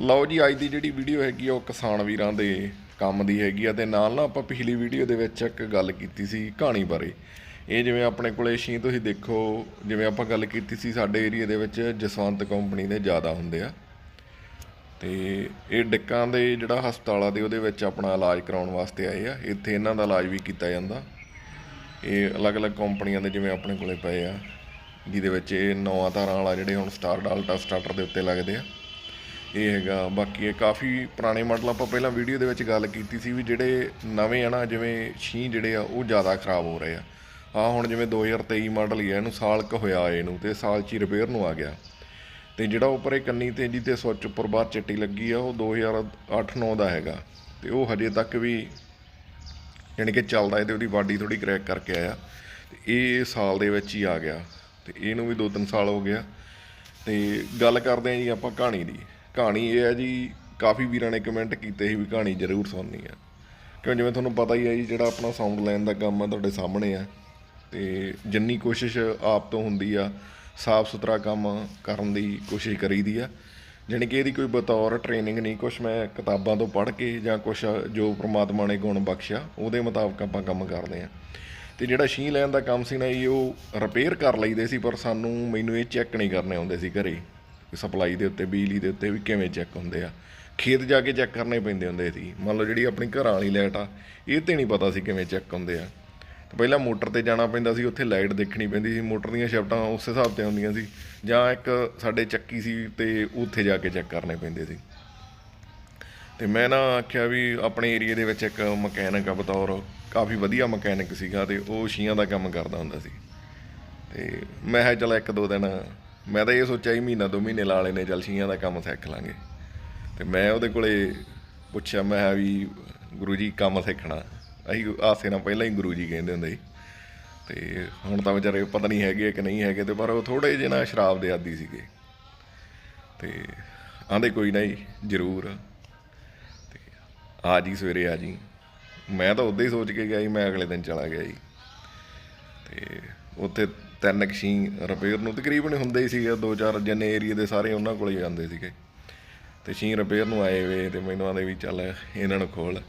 ਲਓ ਜੀ, ਅੱਜ ਦੀ ਜਿਹੜੀ ਵੀਡੀਓ ਹੈਗੀ ਆ, ਉਹ ਕਿਸਾਨ ਵੀਰਾਂ ਦੇ ਕੰਮ ਦੀ ਹੈਗੀ ਆ। ਤੇ ਨਾਲ ਨਾ ਆਪਾਂ ਪਿਛਲੀ ਵੀਡੀਓ ਦੇ ਵਿੱਚ ਇੱਕ ਗੱਲ ਕੀਤੀ ਸੀ ਕਹਾਣੀ ਬਾਰੇ। ਇਹ ਜਿਵੇਂ ਆਪਣੇ ਕੋਲੇ ਛੀ ਤੁਸੀਂ ਦੇਖੋ, ਜਿਵੇਂ ਆਪਾਂ ਗੱਲ ਕੀਤੀ ਸੀ, ਸਾਡੇ ਏਰੀਆ ਦੇ ਵਿੱਚ ਜਸਵੰਤ ਕੰਪਨੀ ਦੇ ਜ਼ਿਆਦਾ ਹੁੰਦੇ ਆ। ਤੇ ਇਹ ਡਿੱਕਾਂ ਦੇ ਜਿਹੜਾ ਹਸਪਤਾਲ ਆ ਦੇ ਉਹਦੇ ਵਿੱਚ ਆਪਣਾ ਇਲਾਜ ਕਰਾਉਣ ਵਾਸਤੇ ਆਏ ਆ। ਇੱਥੇ ਇਹਨਾਂ ਦਾ ਇਲਾਜ ਵੀ ਕੀਤਾ ਜਾਂਦਾ। ਇਹ ਅਲੱਗ-ਅਲੱਗ ਕੰਪਨੀਆਂ ਦੇ ਜਿਵੇਂ ਆਪਣੇ ਕੋਲੇ ਪਏ ਆ, ਜਿਹਦੇ ਵਿੱਚ ਇਹ ਨੌਆਂ ਤਾਰਾਂ ਵਾਲਾ ਜਿਹੜੇ ਹੁਣ ਸਟਾਰ ਡਾਲਟਾ ਸਟਾਰਟਰ ਦੇ ਉੱਤੇ ਲੱਗਦੇ ਆ। ਇਹ ਹੈਗਾ, ਬਾਕੀ ਇਹ ਕਾਫੀ ਪੁਰਾਣੇ ਮਾਡਲ ਆਪਾਂ ਪਹਿਲਾਂ ਵੀਡੀਓ ਦੇ ਵਿੱਚ ਗੱਲ ਕੀਤੀ ਸੀ ਵੀ ਜਿਹੜੇ ਨਵੇਂ ਆ ਨਾ, ਜਿਵੇਂ ਛੀ ਜਿਹੜੇ ਆ, ਉਹ ਜ਼ਿਆਦਾ ਖਰਾਬ ਹੋ ਰਹੇ ਆ। ਆ ਹੁਣ ਜਿਵੇਂ 2023 ਮਾਡਲ ਹੀ ਆ, ਇਹਨੂੰ ਸਾਲ ਕ ਹੋਇਆ ਇਹਨੂੰ ਤੇ ਸਾਲ ਚ ਹੀ ਰਿਪੇਅਰ ਨੂੰ ਆ ਗਿਆ। ਤੇ ਜਿਹੜਾ ਉੱਪਰ ਇਹ ਕੰਨੀ ਤੇ ਜੀ ਜਿਹਦੇ ਸੁੱਚ ਉੱਪਰ ਬਾਹਰ ਚਿੱਟੀ ਲੱਗੀ ਆ, ਉਹ 2008-9 ਦਾ ਹੈਗਾ। ਤੇ ਉਹ ਹਜੇ ਤੱਕ ਵੀ ਯਾਨੀ ਕਿ ਚੱਲਦਾ ਇਹਦੇ ਉਹਦੀ ਬਾਡੀ ਥੋੜੀ ਕਰੈਕ ਕਰਕੇ ਆਇਆ। ਤੇ ਇਹ ਸਾਲ ਦੇ ਵਿੱਚ ਹੀ ਆ ਗਿਆ। ਤੇ ਇਹਨੂੰ ਵੀ 2-3 ਸਾਲ ਹੋ ਗਿਆ। ਤੇ ਗੱਲ ਕਰਦੇ ਆਂ ਜੀ ਆਪਾਂ ਕਹਾਣੀ ਦੀ। ਕਹਾਣੀ ਇਹ ਹੈ ਜੀ, ਕਾਫੀ ਵੀਰਾਂ ਨੇ ਕਮੈਂਟ ਕੀਤੇ ਸੀ ਵੀ ਕਹਾਣੀ ਜ਼ਰੂਰ ਸੁਣਨੀ ਆ। ਕਿਉਂ ਜਿਵੇਂ ਤੁਹਾਨੂੰ ਪਤਾ ਹੀ ਹੈ ਜੀ, ਜਿਹੜਾ ਆਪਣਾ ਸਾਊਂਡ ਲਾਈਨ ਦਾ ਕੰਮ ਆ ਤੁਹਾਡੇ ਸਾਹਮਣੇ ਆ, ਤੇ ਜਿੰਨੀ ਕੋਸ਼ਿਸ਼ ਆਪ ਤੋਂ ਹੁੰਦੀ ਆ, ਸਾਫ਼ ਸੁਥਰਾ ਕੰਮ ਕਰਨ ਦੀ ਕੋਸ਼ਿਸ਼ ਕਰੀਦੀ ਆ। ਜਾਣੀ ਕਿ ਇਹਦੀ ਕੋਈ ਬਤੌਰ ਟ੍ਰੇਨਿੰਗ ਨਹੀਂ, ਕੁਛ ਮੈਂ ਕਿਤਾਬਾਂ ਤੋਂ ਪੜ੍ਹ ਕੇ ਜਾਂ ਕੁਛ ਜੋ ਪ੍ਰਮਾਤਮਾ ਨੇ ਗੁਣ ਬਖਸ਼ਿਆ, ਉਹਦੇ ਮੁਤਾਬਕ ਆਪਾਂ ਕੰਮ ਕਰਦੇ ਆ। ਤੇ ਜਿਹੜਾ ਛੀ ਲੈਣ ਦਾ ਕੰਮ ਸੀ ਨਾ ਜੀ, ਉਹ ਰਿਪੇਅਰ ਕਰ ਲਈਦੇ ਸੀ, ਪਰ ਸਾਨੂੰ ਮੈਨੂੰ ਇਹ ਚੈੱਕ ਨਹੀਂ ਕਰਨੇ ਆਉਂਦੇ ਸੀ ਘਰੇ। ਸਪਲਾਈ ਦੇ ਉੱਤੇ, ਬਿਜਲੀ ਦੇ ਉੱਤੇ ਵੀ ਕਿਵੇਂ ਚੈੱਕ ਹੁੰਦੇ ਆ। ਖੇਤ ਜਾ ਕੇ ਚੈੱਕ ਕਰਨੇ ਪੈਂਦੇ ਹੁੰਦੇ ਸੀ। ਮੰਨ ਲਓ ਜਿਹੜੀ ਆਪਣੀ ਘਰਾਂ ਵਾਲੀ ਲਾਈਟ ਆ, ਇਹ ਤੇ ਨਹੀਂ ਪਤਾ ਸੀ ਕਿਵੇਂ ਚੈੱਕ ਹੁੰਦੇ ਆ। ਤੇ ਪਹਿਲਾਂ ਮੋਟਰ ਤੇ ਜਾਣਾ ਪੈਂਦਾ ਸੀ, ਉੱਥੇ ਲਾਈਟ ਦੇਖਣੀ ਪੈਂਦੀ ਸੀ। ਮੋਟਰ ਦੀਆਂ ਸ਼ਿਫਟਾਂ ਉਸ ਹਿਸਾਬ ਤੇ ਹੁੰਦੀਆਂ ਸੀ। ਜਾਂ ਇੱਕ ਸਾਡੇ ਚੱਕੀ ਸੀ ਤੇ ਉੱਥੇ ਜਾ ਕੇ ਚੈੱਕ ਕਰਨੇ ਪੈਂਦੇ ਸੀ। ਤੇ ਮੈਂ ਨਾ ਆਖਿਆ ਵੀ ਆਪਣੇ ਏਰੀਆ ਦੇ ਵਿੱਚ ਇੱਕ ਮਕੈਨਿਕ ਆ ਬਤੌਰ, ਕਾਫੀ ਵਧੀਆ ਮਕੈਨਿਕ ਸੀਗਾ ਤੇ ਉਹ ਸ਼ੀਆਂ ਦਾ ਕੰਮ ਕਰਦਾ ਹੁੰਦਾ ਸੀ। ਤੇ ਮੈਂ ਕਿਹਾ ਚੱਲ ਇੱਕ ਦੋ ਦਿਨ ਮੈਂ ਤਾਂ ਇਹ ਸੋਚਿਆ ਹੀ ਮਹੀਨਾ ਦੋ ਮਹੀਨੇ ਲਾ ਲੈਨੇ, ਚੱਲ ਛੀਆਂ ਦਾ ਕੰਮ ਸਿੱਖ ਲਾਂਗੇ। ਤੇ ਮੈਂ ਉਹਦੇ ਕੋਲੇ ਪੁੱਛਿਆ, ਮੈਂ ਵੀ ਗੁਰੂ ਜੀ ਕੰਮ ਸਿੱਖਣਾ। ਅਸੀਂ ਆਸੇ ਨਾਲ ਪਹਿਲਾਂ ਹੀ ਗੁਰੂ ਜੀ ਕਹਿੰਦੇ ਹੁੰਦੇ ਸੀ। ਤੇ ਹੁਣ ਤਾਂ ਵਿਚਾਰੇ ਪਤਾ ਨਹੀਂ ਹੈਗੇ ਕਿ ਨਹੀਂ ਹੈਗੇ ਤੇ ਪਰ ਉਹ ਥੋੜੇ ਜਿਹੇ ਨਾ ਸ਼ਰਾਬ ਦੇ ਆਦੀ ਸੀਗੇ। ਤੇ ਆਂਦੇ ਕੋਈ ਨਹੀਂ ਜ਼ਰੂਰ। ਤੇ ਆ ਜੀ ਸਵੇਰੇ ਆ ਜੀ। ਮੈਂ ਤਾਂ ਉਦੋਂ ਹੀ ਸੋਚ ਕੇ ਗਿਆ ਜੀ, ਮੈਂ ਅਗਲੇ ਦਿਨ ਚਲਾ ਗਿਆ ਜੀ। ਤੇ ਉੱਥੇ ਤਿੰਨ ਕਸ਼ੀ ਰਿਪੇਅਰ ਨੂੰ ਤਕਰੀਬਨ ਹੁੰਦੇ ਹੀ ਸੀਗੇ, ਦੋ ਚਾਰ ਜਿੰਨੇ ਏਰੀਆ ਦੇ ਸਾਰੇ ਉਹਨਾਂ ਕੋਲ ਹੀ ਜਾਂਦੇ ਸੀਗੇ। ਤੇ ਛੀ ਰਿਪੇਅਰ ਨੂੰ ਆਏ ਵੇ ਤੇ ਮੈਨੂੰ ਆਂਦੇ ਵੀ ਚੱਲ ਇਹਨਾਂ ਨੂੰ ਖੋਲ।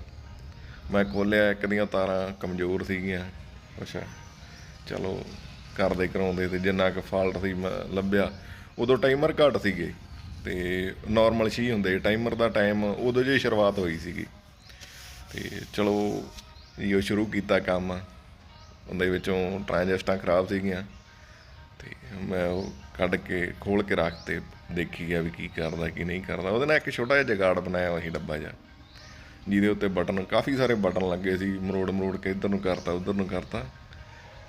ਮੈਂ ਖੋਲਿਆ, ਇੱਕ ਦੀਆਂ ਤਾਰਾਂ ਕਮਜ਼ੋਰ ਸੀਗੀਆਂ ਅੱਛਾ ਚਲੋ ਕਰਦੇ ਕਰਾਉਂਦੇ ਤੇ ਜਿੰਨਾ ਕੁ ਫਾਲਟ ਸੀ ਮੈਂ ਲੱਭਿਆ। ਉਦੋਂ ਟਾਈਮਰ ਘੱਟ ਸੀਗੇ ਤੇ ਨਾਰਮਲ ਛੀ ਹੁੰਦੇ ਟਾਈਮਰ ਦਾ ਟਾਈਮ ਉਦੋਂ ਜਿਹੀ ਸ਼ੁਰੂਆਤ ਹੋਈ ਸੀਗੀ। ਤੇ ਚਲੋ, ਇਹੋ ਸ਼ੁਰੂ ਕੀਤਾ ਕੰਮ। ਉਹਦੇ ਵਿੱਚੋਂ ਟ੍ਰਾਂਜੈਸਟਾਂ ਖਰਾਬ ਸੀਗੀਆਂ। ਮੈਂ ਉਹ ਕੱਢ ਕੇ ਖੋਲ ਕੇ ਰੱਖ ਤੇ ਦੇਖੀ ਗਿਆ ਵੀ ਕੀ ਕਰਦਾ, ਕੀ ਨਹੀਂ ਕਰਦਾ। ਉਹਦੇ ਨਾਲ ਇੱਕ ਛੋਟਾ ਜਿਹਾ ਜਗਾੜ ਬਣਾਇਆ ਹੋਇਆ ਸੀ ਡੱਬਾ ਜਿਹਾ। ਜਿਹਦੇ ਉੱਤੇ ਬਟਨ, ਕਾਫੀ ਸਾਰੇ ਬਟਨ ਲੱਗੇ ਸੀ, ਮਰੋੜ ਮਰੋੜ ਕੇ ਇੱਧਰ ਨੂੰ ਕਰਤਾ, ਉੱਧਰ ਨੂੰ ਕਰਤਾ।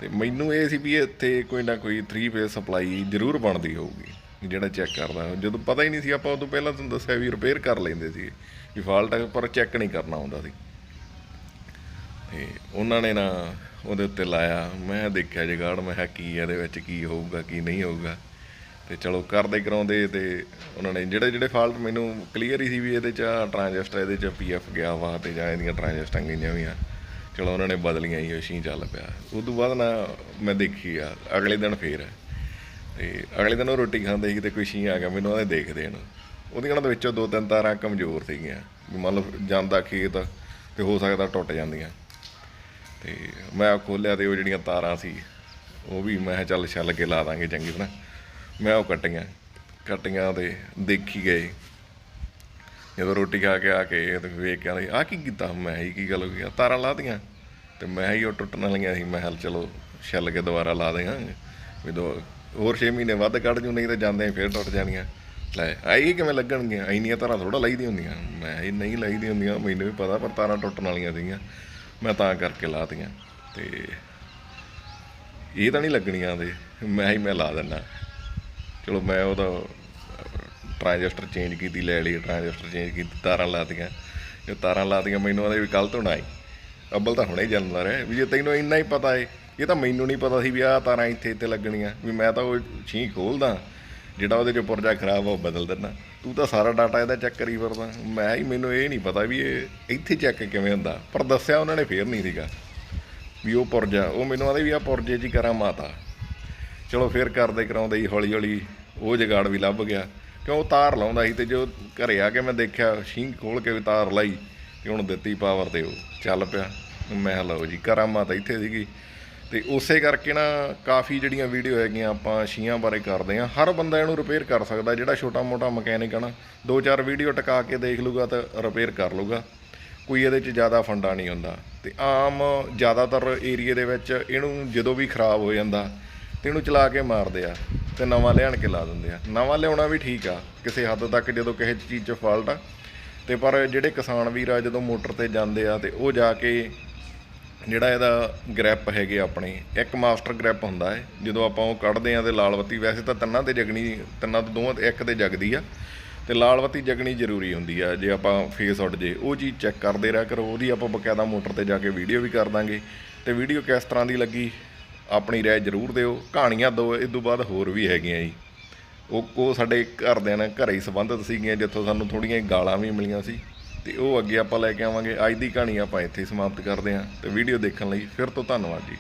ਤੇ ਮੈਨੂੰ ਇਹ ਸੀ ਵੀ ਇੱਥੇ ਕੋਈ ਨਾ ਕੋਈ 3 ਫੇਸ ਸਪਲਾਈ ਜ਼ਰੂਰ ਬਣਦੀ ਹੋਊਗੀ, ਜਿਹੜਾ ਚੈੱਕ ਕਰਦਾ। ਜਦੋਂ ਪਤਾ ਹੀ ਨਹੀਂ ਸੀ, ਆਪਾਂ ਉਦੋਂ ਪਹਿਲਾਂ ਤੁਹਾਨੂੰ ਦੱਸਿਆ ਵੀ ਰਿਪੇਅਰ ਕਰ ਲੈਂਦੇ ਸੀ। ਵੀ ਫਾਲਟ ਪਰ ਚੈੱਕ ਨਹੀਂ ਕਰਨਾ ਹੁੰਦਾ ਸੀ। ਤੇ ਉਹਨਾਂ ਨੇ ਨਾ ਉਹਦੇ ਉੱਤੇ ਲਾਇਆ। ਮੈਂ ਦੇਖਿਆ ਜਗਾੜ, ਮੈਂ ਕਿਹਾ ਕੀ ਇਹਦੇ ਵਿੱਚ, ਕੀ ਹੋਊਗਾ, ਕੀ ਨਹੀਂ ਹੋਊਗਾ। ਤੇ ਚਲੋ ਕਰਦੇ ਕਰਾਉਂਦੇ ਤੇ ਉਹਨਾਂ ਨੇ ਜਿਹੜੇ ਜਿਹੜੇ ਫਾਲਟ ਮੈਨੂੰ ਕਲੀਅਰ ਹੀ ਸੀ ਵੀ ਇਹਦੇ ਚ ਟ੍ਰਾਂਜਿਸਟਰ ਇਹਦੇ ਚ ਪੀਐਫ ਗਿਆ ਵਾ ਤੇ ਜਾਂ ਇਹਦੀਆਂ ਟ੍ਰਾਂਜਿਸਟਾਂ ਗਈਆਂ ਹੋਈਆਂ। ਚਲੋ ਉਹਨਾਂ ਨੇ ਬਦਲੀਆਂ ਹੀ ਮਸ਼ੀਨ ਚੱਲ ਪਿਆ। ਉਸ ਤੋਂ ਬਾਅਦ ਨਾ ਮੈਂ ਦੇਖੀ ਆ, ਅਗਲੇ ਦਿਨ ਫੇਰ। ਤੇ ਅਗਲੇ ਦਿਨ ਉਹ ਰੋਟੀ ਖਾਂਦੇ ਸੀ ਤੇ ਕੋਈ ਛੀ ਆ ਗਿਆ ਮੈਨੂੰ ਉਹਦੇ ਦੇਖਦੇ ਹਨ ਉਹਦੀਆਂ ਦੇ ਵਿੱਚੋਂ ਦੋ ਤਿੰਨ ਤਾਰਾਂ ਕਮਜ਼ੋਰ ਸੀਗੀਆਂ। ਵੀ ਮੰਨ ਲਓ ਜਾਂਦਾ ਖੇਤ ਤੇ ਹੋ ਸਕਦਾ ਟੁੱਟ ਜਾਂਦੀਆਂ। ਤੇ ਮੈਂ ਖੋਲਿਆ ਤੇ ਉਹ ਜਿਹੜੀਆਂ ਤਾਰਾਂ ਸੀ, ਉਹ ਵੀ ਮੈਂ ਕਿਹਾ ਚੱਲ ਛੱਲ ਕੇ ਲਾ ਦਾਂਗੇ ਚੰਗੀ ਤਰ੍ਹਾਂ। ਮੈਂ ਉਹ ਕੱਟੀਆਂ ਕੱਟੀਆਂ ਤੇ ਦੇਖੀ ਗਏ। ਜਦੋਂ ਰੋਟੀ ਖਾ ਕੇ ਆ ਕੇ ਤੇ ਵੇਖ ਕੇ ਆ ਕੀ ਕੀਤਾ? ਮੈਂ ਹੀ ਕੀ ਗੱਲ ਹੋ ਗਈ? ਆ? ਤਾਰਾਂ ਲਾਤੀਆਂ ਤੇ ਮੈਂ ਹੀ ਉਹ ਟੁੱਟਣ ਵਾਲੀਆਂ ਸੀ। ਮੈਂ ਹਲ ਚਲੋ ਛੱਲ ਕੇ ਦੁਬਾਰਾ ਲਾ ਦੇਵਾਂਗੇ ਵੀ ਦੋ, ਹੋਰ 6 ਮਹੀਨੇ ਵੱਧ ਕੱਢ ਜੂ, ਨਹੀਂ ਤਾਂ ਜਾਂਦੇ ਹੀ ਫੇਰ ਟੁੱਟ ਜਾਣੀਆਂ। ਲੈ ਆਈ ਕਿਵੇਂ ਲੱਗਣਗੀਆਂ? ਇੰਨੀਆਂ ਤਾਰਾਂ ਥੋੜਾ ਲਾਈਦੀਆਂ ਹੁੰਦੀਆਂ। ਮੈਂ ਹੀ ਨਹੀਂ ਲਾਈਦੀਆਂ ਹੁੰਦੀਆਂ, ਮੈਨੂੰ ਵੀ ਪਤਾ, ਪਰ ਤਾਰਾਂ ਟੁੱਟਣ ਵਾਲੀਆਂ ਸੀਗੀਆਂ। ਮੈਂ ਤਾਂ ਕਰਕੇ ਲਾਤੀਆਂ ਤੇ ਇਹ ਤਾਂ ਨਹੀਂ ਲੱਗਣੀਆਂ ਤੇ ਮੈਂ ਹੀ ਮੈਂ ਲਾ ਦਿੰਦਾ ਚਲੋ ਮੈਂ ਉਹਦਾ ਟ੍ਰਾਂਜਿਸਟਰ ਚੇਂਜ ਕੀਤੀ, ਲੈ ਲਈ ਟ੍ਰਾਂਜਿਸਟਰ ਚੇਂਜ ਕੀਤੀ, ਤਾਰਾਂ ਲਾਤੀਆਂ ਜੇ ਤਾਰਾਂ ਲਾਤੀਆਂ ਮੈਨੂੰ ਆਦੇ ਵੀ ਕੱਲ ਤੋਂ ਨਾ ਆਈ। ਅੱਬਲ ਤਾਂ ਹੁਣੇ ਜਾਂਦਾ ਰਿਹਾ। ਵੀ ਜੇ ਤੈਨੂੰ ਇੰਨਾ ਹੀ ਪਤਾ ਏ, ਇਹ ਤਾਂ ਮੈਨੂੰ ਨਹੀਂ ਪਤਾ ਸੀ ਵੀ ਆਹ ਤਾਰਾਂ ਇੱਥੇ ਇੱਥੇ ਲੱਗਣੀਆਂ। ਵੀ ਮੈਂ ਤਾਂ ਉਹ ਛੀ ਖੋਲਦਾ। ਜਿਹੜਾ ਉਹਦੇ ਚੋਂ ਪੁਰਜਾ ਖਰਾਬ ਆ, ਉਹ ਬਦਲ ਦਿੰਦਾ। ਤੂੰ ਤਾਂ ਸਾਰਾ ਡਾਟਾ ਇਹਦਾ ਚੈੱਕ ਕਰੀ ਫਿਰਦਾ। ਮੈਂ ਹੀ ਮੈਨੂੰ ਇਹ ਨਹੀਂ ਪਤਾ ਵੀ ਇਹ ਇੱਥੇ ਚੈੱਕ ਕਿਵੇਂ ਹੁੰਦਾ। ਪਰ ਦੱਸਿਆ ਉਹਨਾਂ ਨੇ ਫੇਰ ਨਹੀਂ ਸੀਗਾ ਵੀ ਉਹ ਪੁਰਜਾ ਉਹ ਮੈਨੂੰ ਆਦੇ ਵੀ ਆ ਪੁਰਜੇ 'ਚ ਹੀ ਕਰਾਂ ਮਾਤਾ। ਚਲੋ ਫਿਰ ਕਰਦੇ ਕਰਾਉਂਦੇ ਹੀ ਹੌਲੀ ਹੌਲੀ ਉਹ ਜਗਾੜ ਵੀ ਲੱਭ ਗਿਆ। ਕਿਉਂ ਤਾਰ ਲਾਉਂਦਾ ਸੀ ਤੇ ਜੋ ਘਰੇ ਆ ਕੇ ਮੈਂ ਦੇਖਿਆ ਸ਼ੀਂਗ ਖੋਲ ਕੇ ਵੀ ਤਾਰ ਲਾਈ ਤੇ ਹੁਣ ਦਿੱਤੀ ਪਾਵਰ ਤੇ ਉਹ। ਚੱਲ ਪਿਆ। ਮੈਂ ਲਓ ਜੀ ਕਰਾਮਾਤ ਇੱਥੇ ਸੀਗੀ। ਤੇ ਉਸੇ ਕਰਕੇ ਨਾ ਕਾਫੀ ਜਿਹੜੀਆਂ ਵੀਡੀਓ ਹੈਗੀਆਂ ਆਪਾਂ ਸ਼ੀਆਂ ਬਾਰੇ ਕਰਦੇ ਆ ਹਰ ਬੰਦਾ ਇਹਨੂੰ ਰਿਪੇਅਰ ਕਰ ਸਕਦਾ, ਜਿਹੜਾ ਛੋਟਾ ਮੋਟਾ ਮਕੈਨਿਕ ਆ ਨਾ, ਦੋ ਚਾਰ ਵੀਡੀਓ ਟਿਕਾ ਕੇ ਦੇਖ ਲੂਗਾ ਤਾਂ ਰਿਪੇਅਰ ਕਰ ਲੂਗਾ। ਕੋਈ ਇਹਦੇ 'ਚ ਜ਼ਿਆਦਾ ਫੰਡਾ ਨਹੀਂ ਹੁੰਦਾ। ਤੇ ਆਮ ਜ਼ਿਆਦਾਤਰ ਏਰੀਏ ਦੇ ਵਿੱਚ ਇਹਨੂੰ ਜਦੋਂ ਵੀ ਖਰਾਬ ਹੋ ਜਾਂਦਾ ਤੇ ਇਹਨੂੰ ਚਲਾ ਕੇ ਮਾਰਦੇ ਆ ਤੇ ਨਵਾਂ ਲਿਆਣ ਕੇ ਲਾ ਦਿੰਦੇ ਆ। ਨਵਾਂ ਲਿਆਉਣਾ ਵੀ ਠੀਕ ਆ, ਕਿਸੇ ਹੱਦ ਤੱਕ ਜਦੋਂ ਕਿਸੇ ਚੀਜ਼ 'ਚ ਫਾਲਟ ਆ। ਤੇ ਪਰ ਜਿਹੜੇ ਕਿਸਾਨ ਵੀਰ ਆ ਜਦੋਂ ਮੋਟਰ ਤੇ ਜਾਂਦੇ ਆ ਤੇ ਉਹ ਜਾ ਕੇ ਜਿਹੜਾ ਇਹਦਾ ਗ੍ਰੈਪ ਹੈਗੇ ਆਪਣੇ, ਇੱਕ ਮਾਸਟਰ ਗ੍ਰੈਪ ਹੁੰਦਾ ਹੈ, ਜਦੋਂ ਆਪਾਂ ਉਹ ਕੱਢਦੇ ਆ ਤੇ ਲਾਲ ਬੱਤੀ, ਵੈਸੇ ਤਾਂ ਤਿੰਨਾਂ ਤੇ ਜਗਣੀ, ਤਿੰਨਾਂ ਤੋਂ ਦੋਵਾਂ ਤੇ ਇੱਕ ਤੇ ਜਗਦੀ ਆ, ਤੇ ਲਾਲ ਬੱਤੀ ਜਗਣੀ ਜ਼ਰੂਰੀ ਹੁੰਦੀ ਆ, ਜੇ ਆਪਾਂ ਫੇਸ ਉੱਡ ਜੇ, ਉਹ ਚੀਜ਼ ਚੈੱਕ ਕਰਦੇ ਰਹਿ ਕਰੋ, ਉਹਦੀ ਆਪਾਂ ਬਕਾਇਦਾ ਮੋਟਰ ਤੇ ਜਾ ਕੇ ਵੀਡੀਓ ਵੀ ਕਰ ਦਾਂਗੇ, ਤੇ ਵੀਡੀਓ ਕਿਸ ਤਰ੍ਹਾਂ ਦੀ ਲੱਗੀ, ਆਪਣੀ ਰਾਏ ਜ਼ਰੂਰ ਦਿਓ, ਕਹਾਣੀਆਂ ਦੋ ਇਸ ਤੋਂ ਬਾਅਦ ਹੋਰ ਵੀ ਹੈਗੀਆਂ ਜੀ। ਉਹ ਉਹ ਸਾਡੇ ਘਰਦਿਆਂ ਨਾਲ ਘਰੇ ਹੀ ਸੰਬੰਧਿਤ ਸੀਗੀਆਂ, ਜਿੱਥੋਂ ਸਾਨੂੰ ਥੋੜੀਆਂ ਗਾਲਾਂ ਵੀ ਮਿਲੀਆਂ ਸੀ। ਤੇ ਉਹ ਅੱਗੇ ਆਪਾਂ ਲੈ ਕੇ ਆਵਾਂਗੇ। ਅੱਜ ਦੀ ਕਹਾਣੀ ਆਪਾਂ ਇੱਥੇ ਸਮਾਪਤ ਕਰਦੇ ਹਾਂ ਤੇ ਵੀਡੀਓ ਦੇਖਣ ਲਈ ਫਿਰ ਤੋਂ ਧੰਨਵਾਦ ਜੀ।